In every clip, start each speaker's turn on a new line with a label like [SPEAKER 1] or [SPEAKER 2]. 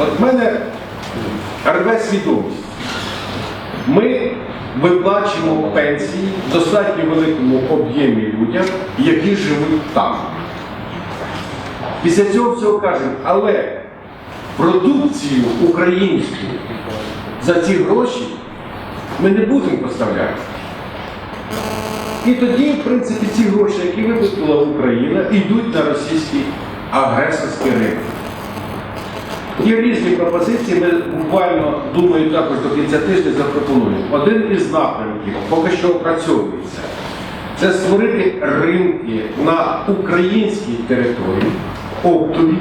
[SPEAKER 1] От в мене рве свідомість. Ми виплачуємо пенсії в достатньо великому об'ємі людям, які живуть там. Після цього всього кажемо, але продукцію українську за ці гроші ми не будемо поставляти. І тоді, в принципі, ці гроші, які випустила Україна, йдуть на російський агресорський ринок. Є різні пропозиції, ми буквально думаю також до кінця тижня запропонуємо. Один із напрямків поки що опрацьовується. Це створити ринки на українській території, оптові,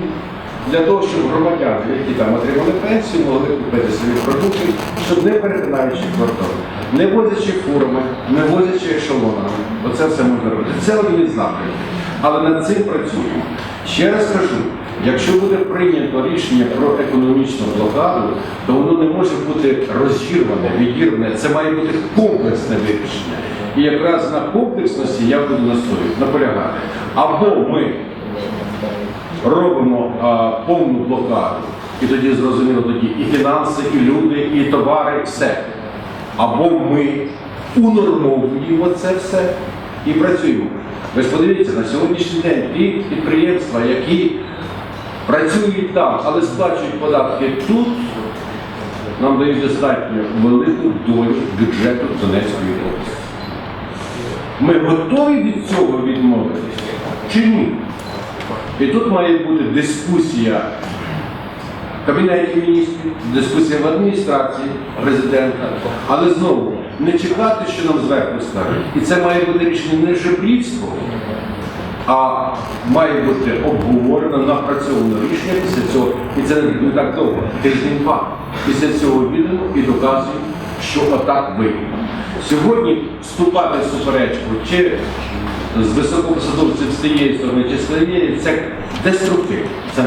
[SPEAKER 1] для того, щоб громадяни, які там отримали пенсію, могли купити свої продукти, щоб не перетинаючи кордон, не возячи фурами, не возячи ешелонами. Оце все можна робити. Це один із напрямків. Але над цим працюємо. Ще раз кажу, якщо буде прийнято рішення про економічну блокаду, то воно не може бути розірване, відірване. Це має бути комплексне вирішення. І якраз на комплексності я буду настоювати, наполягати. Або ми робимо а, повну блокаду, і тоді зрозуміло тоді і фінанси, і люди, і товари, все. Або ми унормовуємо це все і працюємо. Ви ж подивіться, на сьогоднішній день ті підприємства, які працюють там, але сплачують податки тут, нам дають достатньо велику долю бюджету Донецької області. Ми готові від цього відмовитися чи ні? І тут має бути дискусія в Кабінеті міністрів, дискусія в адміністрації президента, але знову не чекати, що нам зверху скажуть. І це має бути рішення не жебрівського, а має бути обговорено, напрацьовано рішення після цього. І це не так довго, тиждень-два. Після цього відомо і доказує, що отак вийде. Сьогодні вступати в суперечку чи з високопосадовців з цієї сторони чи з цієї, це деструктивно, це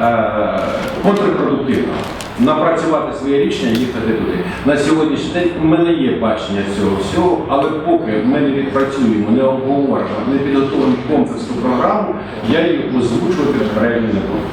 [SPEAKER 1] е, контрпродуктивно. Напрацювати своє рішення, їхати туди. На сьогоднішній день в мене є бачення цього всього, але поки ми не відпрацюємо, не обговоримо, не підготуємо комплексну програму, я її озвучувати правильно не буду.